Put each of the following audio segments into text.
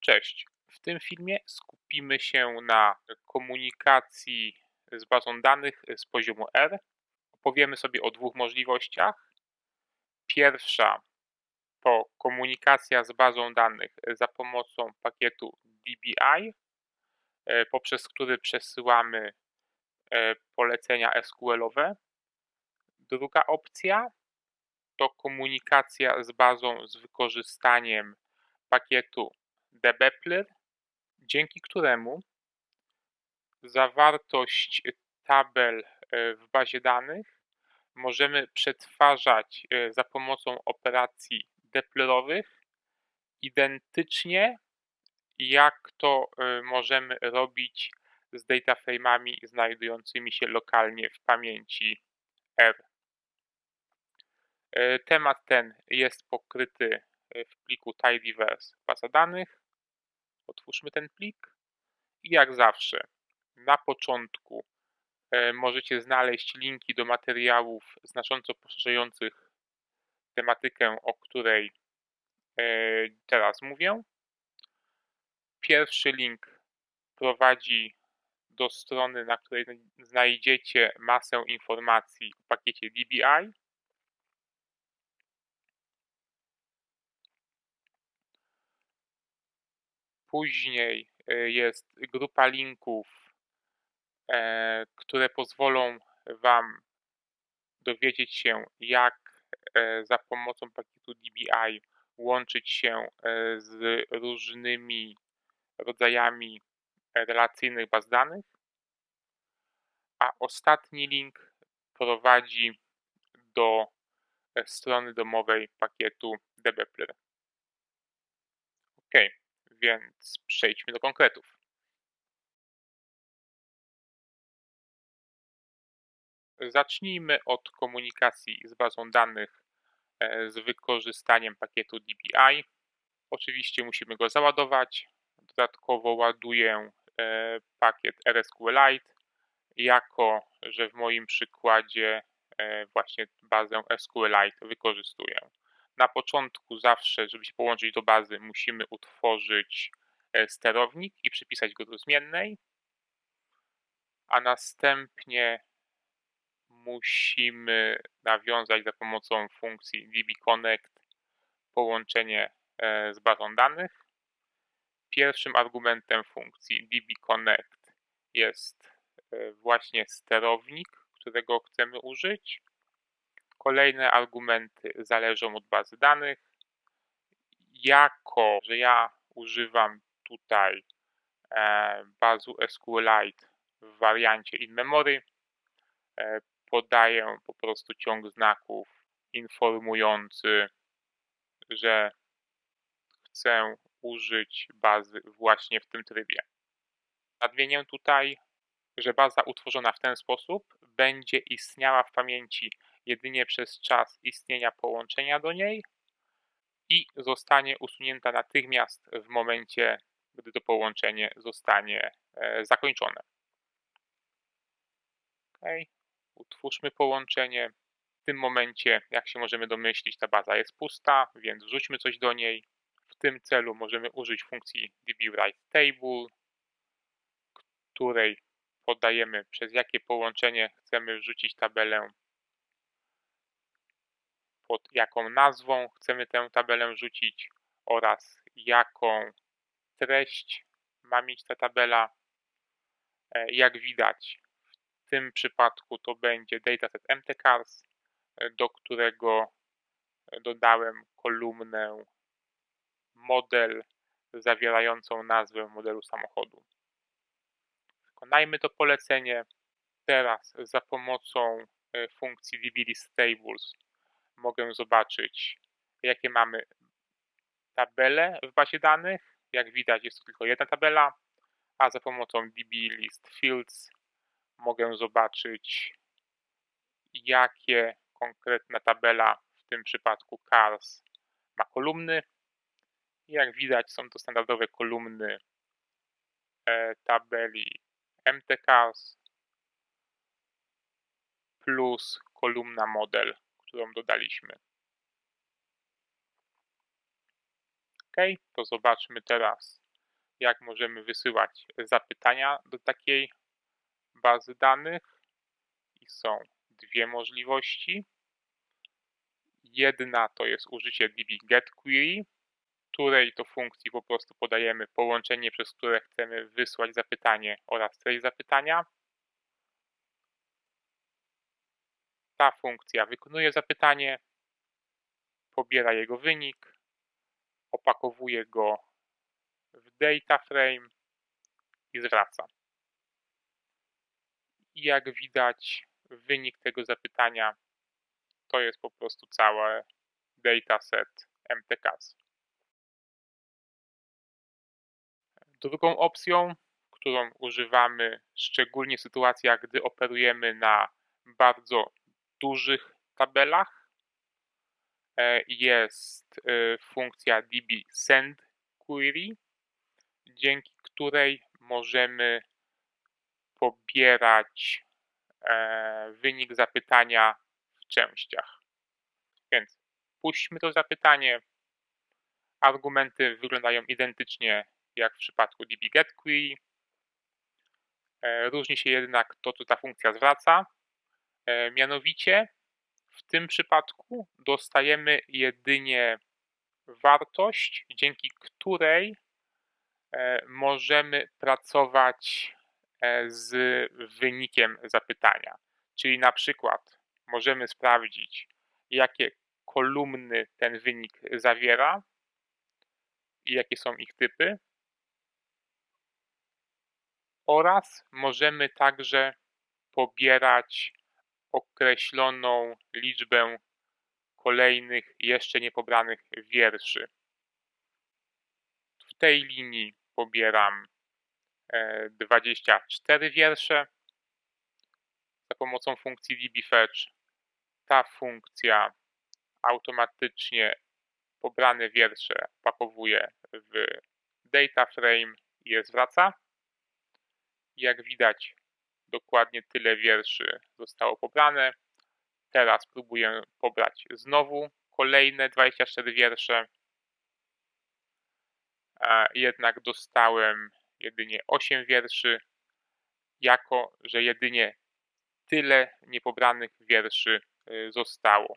Cześć. W tym filmie skupimy się na komunikacji z bazą danych z poziomu R. Opowiemy sobie o dwóch możliwościach. Pierwsza to komunikacja z bazą danych za pomocą pakietu DBI, e, poprzez który przesyłamy e, polecenia SQL-owe. Druga opcja to komunikacja z bazą z wykorzystaniem pakietu dbplyr, dzięki któremu zawartość tabel e, w bazie danych możemy przetwarzać e, za pomocą operacji deplerowych identycznie jak to e, możemy robić z dataframe'ami znajdującymi się lokalnie w pamięci R. Temat ten jest pokryty w pliku tidyverse baza danych. Otwórzmy ten plik i jak zawsze na początku e, możecie znaleźć linki do materiałów znacząco poszerzających tematykę, o której e, teraz mówię. Pierwszy link prowadzi do strony, na której znajdziecie masę informacji o pakiecie DBI. Później e, jest grupa linków, e, które pozwolą Wam dowiedzieć się, jak e, za pomocą pakietu DBI łączyć się z różnymi rodzajami relacyjnych baz danych. A ostatni link prowadzi do strony domowej pakietu dbplyr. OK więc przejdźmy do konkretów. Zacznijmy od komunikacji z bazą danych e, z wykorzystaniem pakietu DBI. Oczywiście musimy go załadować. Dodatkowo ładuję e, pakiet RSQLite, jako że w moim przykładzie e, właśnie bazę SQLite wykorzystuję na początku zawsze, żeby się połączyć do bazy, musimy utworzyć e, sterownik i przypisać go do zmiennej, a następnie musimy nawiązać za pomocą funkcji dbconnect połączenie e, z bazą danych. Pierwszym argumentem funkcji dbconnect jest e, właśnie sterownik, którego chcemy użyć. Kolejne argumenty zależą od bazy danych. Jako, że ja używam tutaj e, bazu SQLite w wariancie in memory, e, podaję po prostu ciąg znaków informujący, że chcę użyć bazy właśnie w tym trybie. Nadmienię tutaj, że baza utworzona w ten sposób będzie istniała w pamięci jedynie przez czas istnienia połączenia do niej i zostanie usunięta natychmiast w momencie, gdy to połączenie zostanie e, zakończone. Ok, utwórzmy połączenie. W tym momencie, jak się możemy domyślić, ta baza jest pusta, więc wrzućmy coś do niej. W tym celu możemy użyć funkcji dbWriteTable, której podajemy przez jakie połączenie chcemy wrzucić tabelę pod jaką nazwą chcemy tę tabelę rzucić oraz jaką treść ma mieć ta tabela. E, jak widać, w tym przypadku to będzie dataset mtcars, e, do którego dodałem kolumnę model zawierającą nazwę modelu samochodu. Wykonajmy to polecenie. Teraz za pomocą e, funkcji dblistTables mogę zobaczyć, jakie mamy tabele w bazie danych. Jak widać, jest to tylko jedna tabela, a za pomocą dblistFields mogę zobaczyć, jakie konkretna tabela, w tym przypadku cars, ma kolumny. Jak widać, są to standardowe kolumny e, tabeli mtcars plus kolumna model którą dodaliśmy. Ok, to zobaczmy teraz jak możemy wysyłać zapytania do takiej bazy danych i są dwie możliwości. Jedna to jest użycie DB której to funkcji po prostu podajemy połączenie, przez które chcemy wysłać zapytanie oraz treść zapytania. Ta funkcja wykonuje zapytanie, pobiera jego wynik, opakowuje go w data frame i zwraca. I jak widać, wynik tego zapytania to jest po prostu całe dataset MTKs. Drugą opcją, którą używamy szczególnie w sytuacjach, gdy operujemy na bardzo dużych tabelach, e, jest e, funkcja db send query, dzięki której możemy pobierać e, wynik zapytania w częściach. Więc puśćmy to zapytanie. Argumenty wyglądają identycznie jak w przypadku db getQuery. E, różni się jednak to, co ta funkcja zwraca. E, mianowicie w tym przypadku dostajemy jedynie wartość, dzięki której e, możemy pracować z wynikiem zapytania. Czyli na przykład możemy sprawdzić, jakie kolumny ten wynik zawiera i jakie są ich typy oraz możemy także pobierać określoną liczbę kolejnych jeszcze niepobranych wierszy. W tej linii pobieram 24 e, wiersze za pomocą funkcji dbfetch. Ta funkcja automatycznie pobrane wiersze pakowuje w data frame i je zwraca. Jak widać, dokładnie tyle wierszy zostało pobrane. Teraz próbuję pobrać znowu kolejne 24 wiersze. Jednak dostałem jedynie 8 wierszy, jako że jedynie tyle niepobranych wierszy y, zostało.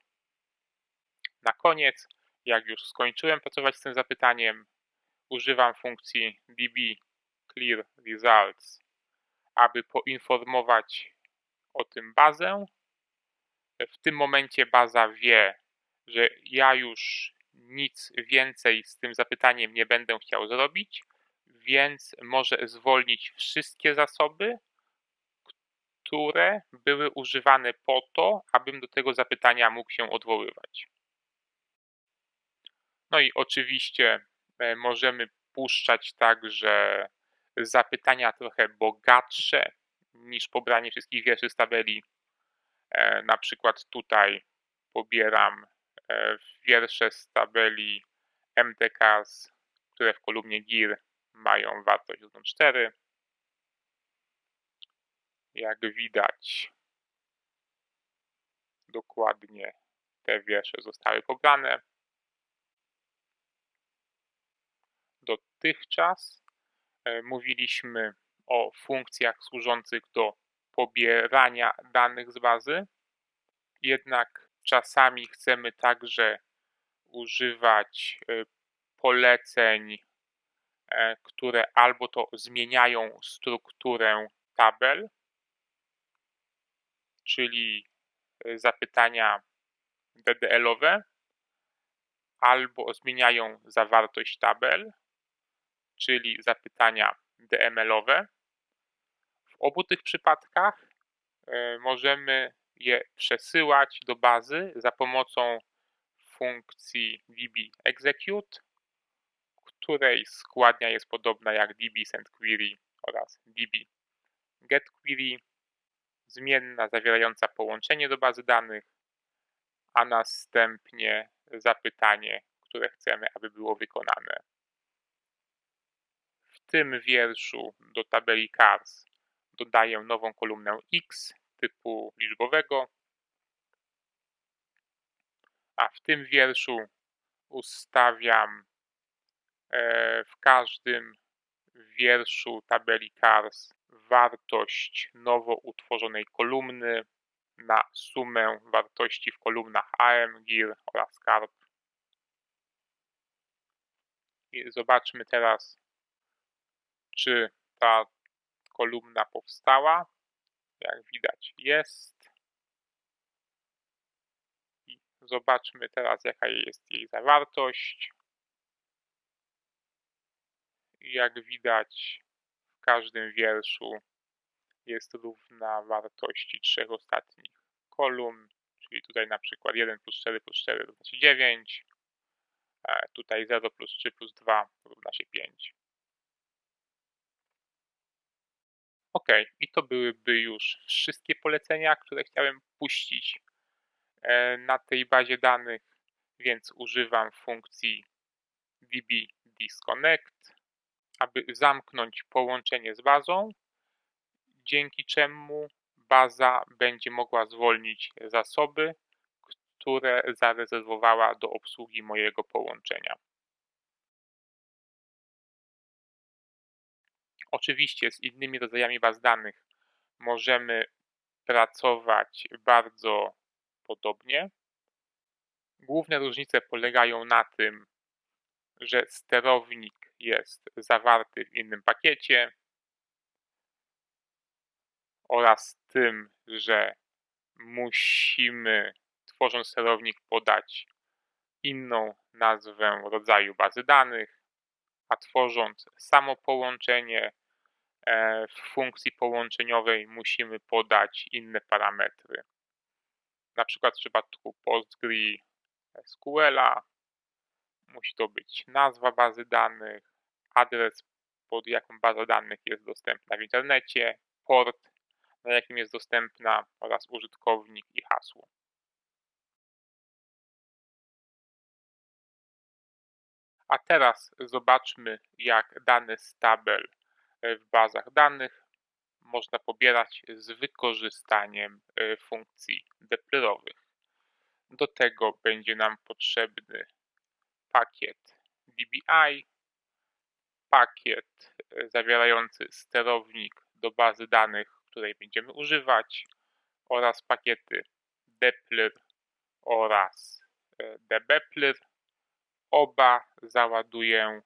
Na koniec, jak już skończyłem pracować z tym zapytaniem, używam funkcji db clear results aby poinformować o tym bazę. W tym momencie baza wie, że ja już nic więcej z tym zapytaniem nie będę chciał zrobić, więc może zwolnić wszystkie zasoby, które były używane po to, abym do tego zapytania mógł się odwoływać. No i oczywiście e, możemy puszczać także zapytania trochę bogatsze niż pobranie wszystkich wierszy z tabeli. E, na przykład tutaj pobieram e, wiersze z tabeli MTKs, które w kolumnie GIR mają wartość równą 4. Jak widać, dokładnie te wiersze zostały pobrane. Dotychczas mówiliśmy o funkcjach służących do pobierania danych z bazy, jednak czasami chcemy także używać e, poleceń, e, które albo to zmieniają strukturę tabel, czyli zapytania DDL-owe, albo zmieniają zawartość tabel, czyli zapytania DML-owe. W obu tych przypadkach e, możemy je przesyłać do bazy za pomocą funkcji db execute, której składnia jest podobna jak db send query oraz db get query, zmienna zawierająca połączenie do bazy danych, a następnie zapytanie, które chcemy, aby było wykonane tym wierszu do tabeli cars dodaję nową kolumnę x typu liczbowego, a w tym wierszu ustawiam e, w każdym wierszu tabeli CARS wartość nowo utworzonej kolumny na sumę wartości w kolumnach AM, GIR oraz CARP. I zobaczmy teraz, czy ta kolumna powstała. Jak widać jest. I zobaczmy teraz, jaka jest jej zawartość. Jak widać, w każdym wierszu jest równa wartości trzech ostatnich kolumn, czyli tutaj na przykład 1 plus 4 plus 4 równa się 9, tutaj 0 plus 3 plus 2 równa się 5. Ok, i to byłyby już wszystkie polecenia, które chciałem puścić e, na tej bazie danych, więc używam funkcji db disconnect, aby zamknąć połączenie z bazą, dzięki czemu baza będzie mogła zwolnić zasoby, które zarezerwowała do obsługi mojego połączenia. Oczywiście z innymi rodzajami baz danych możemy pracować bardzo podobnie. Główne różnice polegają na tym, że sterownik jest zawarty w innym pakiecie oraz tym, że musimy tworząc sterownik podać inną nazwę rodzaju bazy danych, a tworząc samo połączenie w funkcji połączeniowej musimy podać inne parametry. Na przykład w przypadku PostgreSQL musi to być nazwa bazy danych, adres pod jaką baza danych jest dostępna w internecie, port na jakim jest dostępna oraz użytkownik i hasło. A teraz zobaczmy jak dane z tabel E, w bazach danych można pobierać z wykorzystaniem e, funkcji deplerowych. Do tego będzie nam potrzebny pakiet DBI, pakiet e, zawierający sterownik do bazy danych, której będziemy używać oraz pakiety depler oraz debepler. Oba załaduję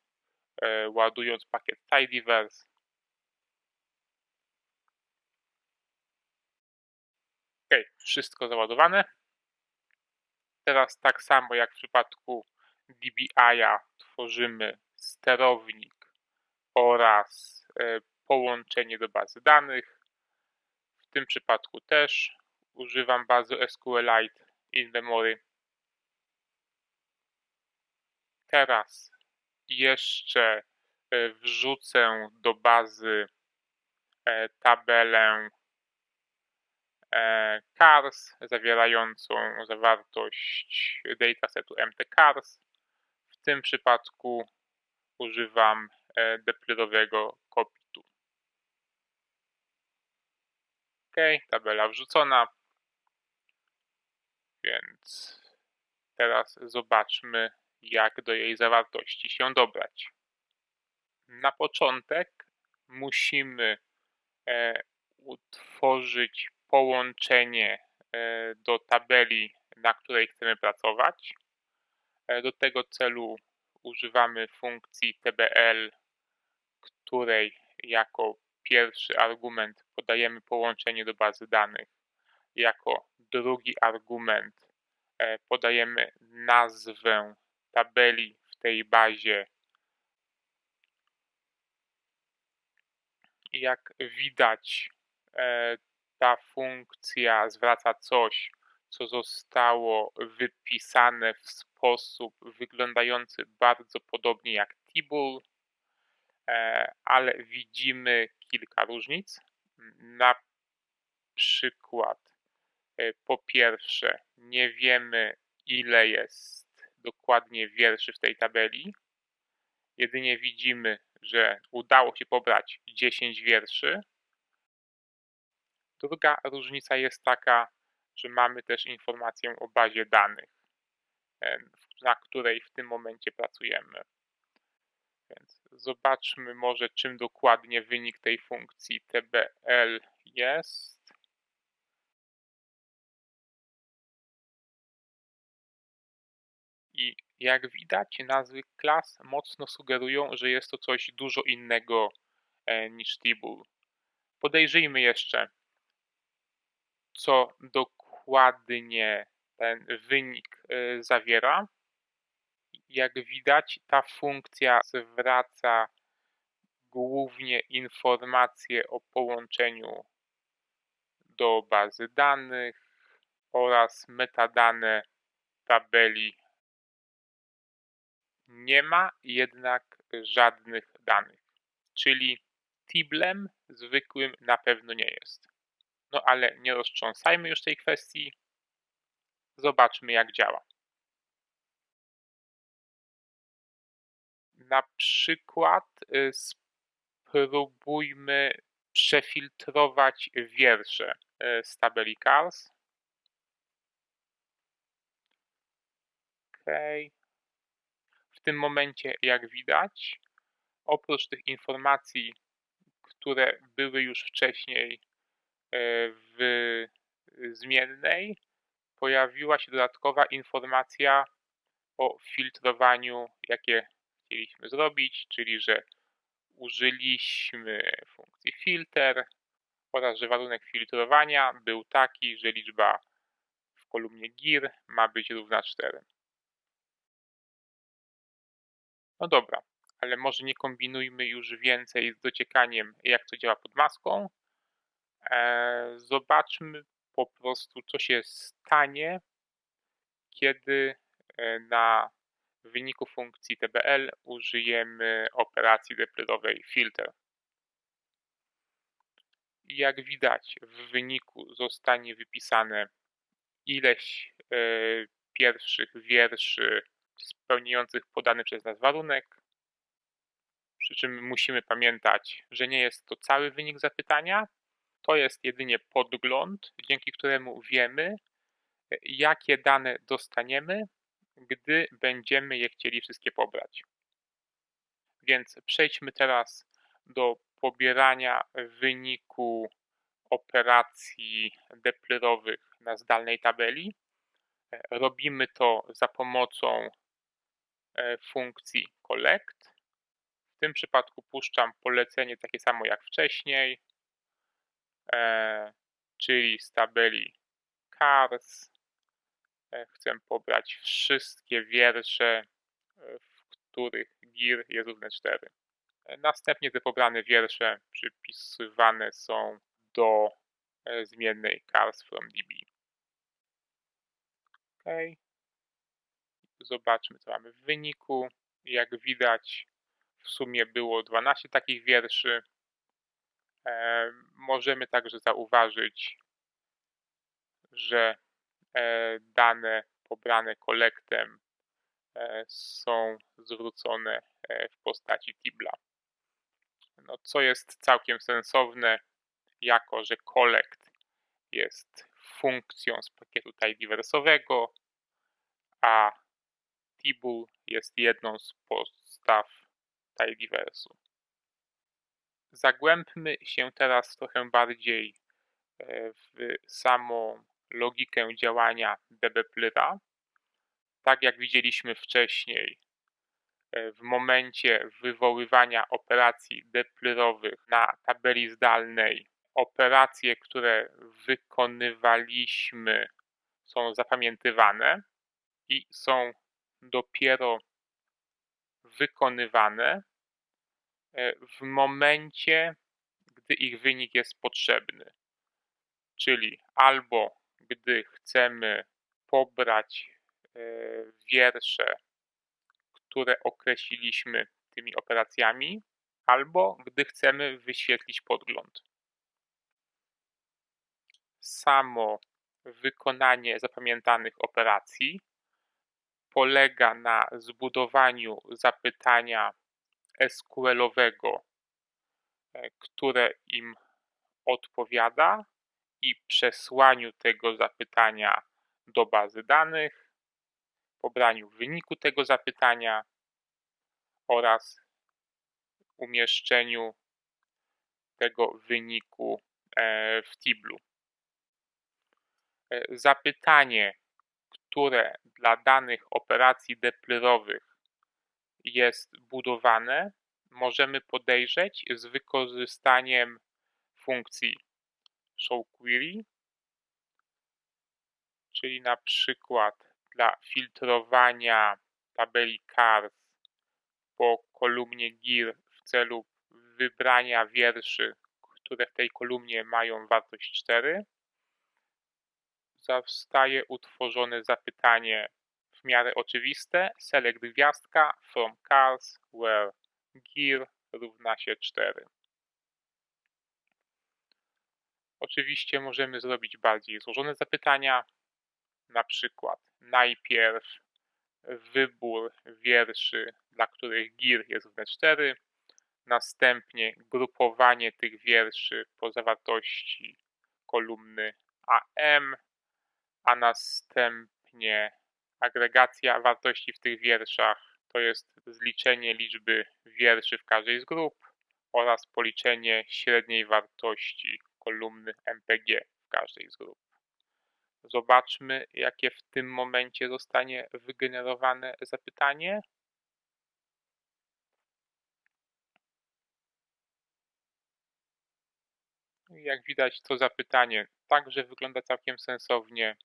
ładując pakiet tidyverse Ok, wszystko załadowane. Teraz tak samo jak w przypadku DBI-a tworzymy sterownik oraz e, połączenie do bazy danych. W tym przypadku też używam bazy SQLite in memory. Teraz jeszcze e, wrzucę do bazy e, tabelę cars zawierającą zawartość datasetu mtcars. W tym przypadku używam e, deplerowego kopitu. Ok, tabela wrzucona. Więc teraz zobaczmy, jak do jej zawartości się dobrać. Na początek musimy e, utworzyć połączenie e, do tabeli, na której chcemy pracować. E, do tego celu używamy funkcji tbl, której jako pierwszy argument podajemy połączenie do bazy danych. Jako drugi argument e, podajemy nazwę tabeli w tej bazie. Jak widać, ta funkcja zwraca coś, co zostało wypisane w sposób wyglądający bardzo podobnie jak Tibul, e, ale widzimy kilka różnic. Na przykład, e, po pierwsze, nie wiemy, ile jest dokładnie wierszy w tej tabeli. Jedynie widzimy, że udało się pobrać 10 wierszy, Druga różnica jest taka, że mamy też informację o bazie danych, na której w tym momencie pracujemy. Więc Zobaczmy może, czym dokładnie wynik tej funkcji tbl jest. I jak widać, nazwy klas mocno sugerują, że jest to coś dużo innego e, niż Tibul. Podejrzyjmy jeszcze, co dokładnie ten wynik e, zawiera. Jak widać, ta funkcja zwraca głównie informacje o połączeniu do bazy danych oraz metadane tabeli. Nie ma jednak żadnych danych, czyli Tiblem zwykłym na pewno nie jest. No ale nie roztrząsajmy już tej kwestii. Zobaczmy jak działa. Na przykład y, spróbujmy przefiltrować wiersze y, z tabeli Cars. Okay. W tym momencie, jak widać, oprócz tych informacji, które były już wcześniej w zmiennej, pojawiła się dodatkowa informacja o filtrowaniu, jakie chcieliśmy zrobić, czyli że użyliśmy funkcji filter oraz że warunek filtrowania był taki, że liczba w kolumnie gir ma być równa 4. No dobra, ale może nie kombinujmy już więcej z dociekaniem, jak to działa pod maską. Eee, zobaczmy po prostu, co się stanie, kiedy e, na wyniku funkcji tbl użyjemy operacji deplerowej filter. Jak widać, w wyniku zostanie wypisane ileś e, pierwszych wierszy spełniających podany przez nas warunek. Przy czym musimy pamiętać, że nie jest to cały wynik zapytania, to jest jedynie podgląd, dzięki któremu wiemy, jakie dane dostaniemy, gdy będziemy je chcieli wszystkie pobrać. Więc przejdźmy teraz do pobierania wyniku operacji deplerowych na zdalnej tabeli. Robimy to za pomocą e, funkcji collect. W tym przypadku puszczam polecenie takie samo jak wcześniej, czyli z tabeli cars e, chcę pobrać wszystkie wiersze, e, w których gir jest równe 4. Następnie te pobrane wiersze przypisywane są do zmiennej cars from db. OK. Zobaczmy, co mamy w wyniku. Jak widać, w sumie było 12 takich wierszy. E, możemy także zauważyć, że e, dane pobrane kolektem e, są zwrócone w postaci Tibla. No, co jest całkiem sensowne, jako że kolekt jest funkcją z pakietu tidyversowego, a Tibul jest jedną z podstaw tidyversu. Zagłębmy się teraz trochę bardziej e, w samą logikę działania dbplyra. Tak jak widzieliśmy wcześniej, e, w momencie wywoływania operacji deplyrowych na tabeli zdalnej, operacje, które wykonywaliśmy, są zapamiętywane i są dopiero wykonywane w momencie, gdy ich wynik jest potrzebny. Czyli albo gdy chcemy pobrać e, wiersze, które określiliśmy tymi operacjami, albo gdy chcemy wyświetlić podgląd. Samo wykonanie zapamiętanych operacji polega na zbudowaniu zapytania SQL-owego, e, które im odpowiada i przesłaniu tego zapytania do bazy danych, pobraniu wyniku tego zapytania oraz umieszczeniu tego wyniku e, w Tiblu. E, zapytanie, które dla danych operacji deplerowych jest budowane, możemy podejrzeć z wykorzystaniem funkcji showQuery, czyli na przykład dla filtrowania tabeli CARS po kolumnie GIR w celu wybrania wierszy, które w tej kolumnie mają wartość 4, zostaje utworzone zapytanie miarę oczywiste. Select gwiazdka from cars where gear równa się 4. Oczywiście możemy zrobić bardziej złożone zapytania, na przykład najpierw wybór wierszy, dla których gir jest równe 4, następnie grupowanie tych wierszy po zawartości kolumny AM, a następnie agregacja wartości w tych wierszach to jest zliczenie liczby wierszy w każdej z grup oraz policzenie średniej wartości kolumny MPG w każdej z grup. Zobaczmy, jakie w tym momencie zostanie wygenerowane zapytanie. Jak widać, to zapytanie także wygląda całkiem sensownie.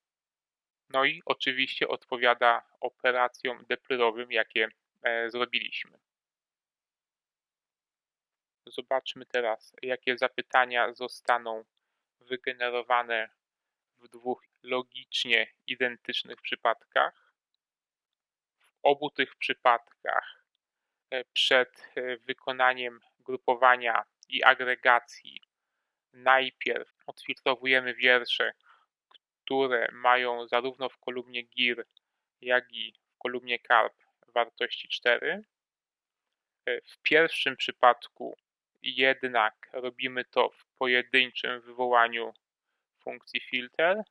No i oczywiście odpowiada operacjom deplerowym, jakie e, zrobiliśmy. Zobaczmy teraz, jakie zapytania zostaną wygenerowane w dwóch logicznie identycznych przypadkach. W obu tych przypadkach e, przed e, wykonaniem grupowania i agregacji najpierw odfiltrowujemy wiersze, które mają zarówno w kolumnie GIR, jak i w kolumnie CARP wartości 4. E, w pierwszym przypadku jednak robimy to w pojedynczym wywołaniu funkcji filter.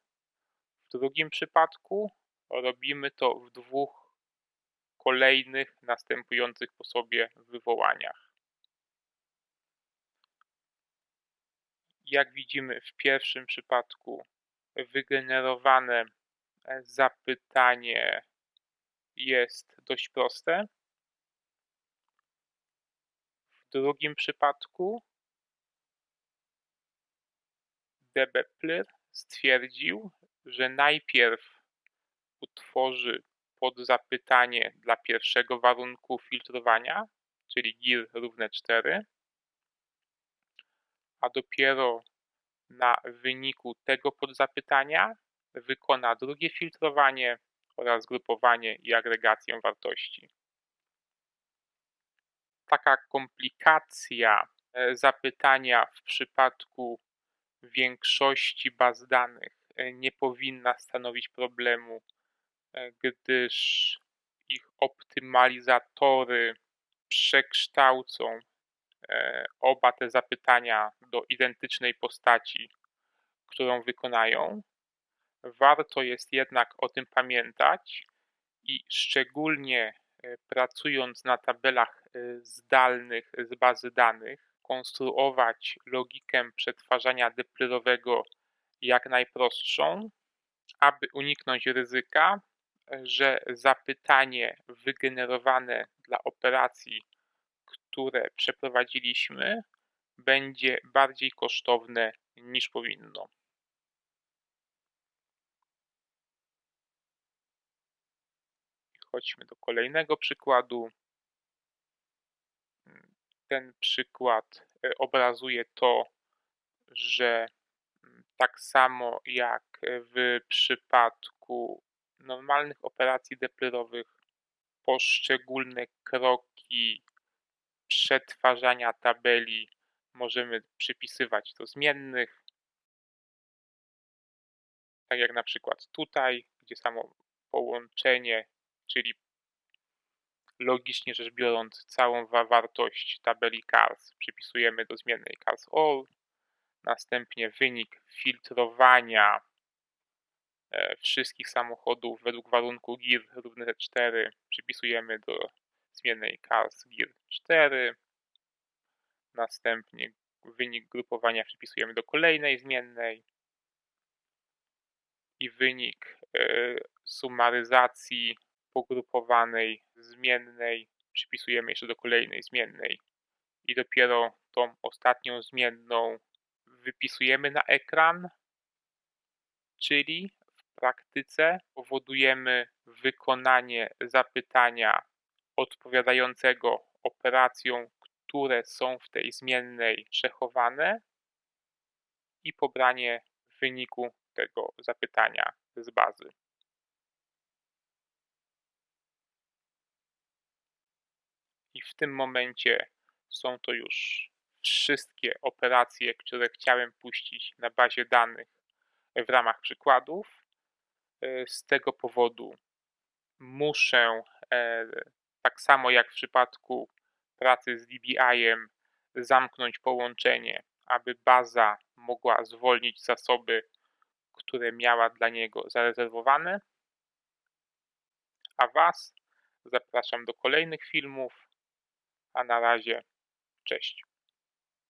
W drugim przypadku robimy to w dwóch kolejnych następujących po sobie wywołaniach. Jak widzimy w pierwszym przypadku wygenerowane zapytanie jest dość proste. W drugim przypadku DBPLR stwierdził, że najpierw utworzy podzapytanie dla pierwszego warunku filtrowania, czyli GIR równe 4, a dopiero na wyniku tego podzapytania wykona drugie filtrowanie oraz grupowanie i agregację wartości. Taka komplikacja e, zapytania w przypadku większości baz danych e, nie powinna stanowić problemu, e, gdyż ich optymalizatory przekształcą oba te zapytania do identycznej postaci, którą wykonają. Warto jest jednak o tym pamiętać i szczególnie e, pracując na tabelach e, zdalnych z bazy danych, konstruować logikę przetwarzania deplerowego jak najprostszą, aby uniknąć ryzyka, że zapytanie wygenerowane dla operacji, które przeprowadziliśmy, będzie bardziej kosztowne niż powinno. Chodźmy do kolejnego przykładu. Ten przykład e, obrazuje to, że mm, tak samo jak w przypadku normalnych operacji deplerowych, poszczególne kroki przetwarzania tabeli możemy przypisywać do zmiennych. Tak jak na przykład tutaj, gdzie samo połączenie czyli logicznie rzecz biorąc całą wartość tabeli cars przypisujemy do zmiennej cars all, następnie wynik filtrowania e, wszystkich samochodów według warunku GIR równy 4 przypisujemy do zmiennej cars GIR 4 Następnie wynik grupowania przypisujemy do kolejnej zmiennej. I wynik e, sumaryzacji pogrupowanej zmiennej przypisujemy jeszcze do kolejnej zmiennej. I dopiero tą ostatnią zmienną wypisujemy na ekran, czyli w praktyce powodujemy wykonanie zapytania odpowiadającego operacjom, które są w tej zmiennej przechowane i pobranie wyniku tego zapytania z bazy. I w tym momencie są to już wszystkie operacje, które chciałem puścić na bazie danych w ramach przykładów. E, z tego powodu muszę, e, tak samo jak w przypadku pracy z VBI-em, zamknąć połączenie, aby baza mogła zwolnić zasoby, które miała dla niego zarezerwowane. A Was zapraszam do kolejnych filmów, a na razie cześć.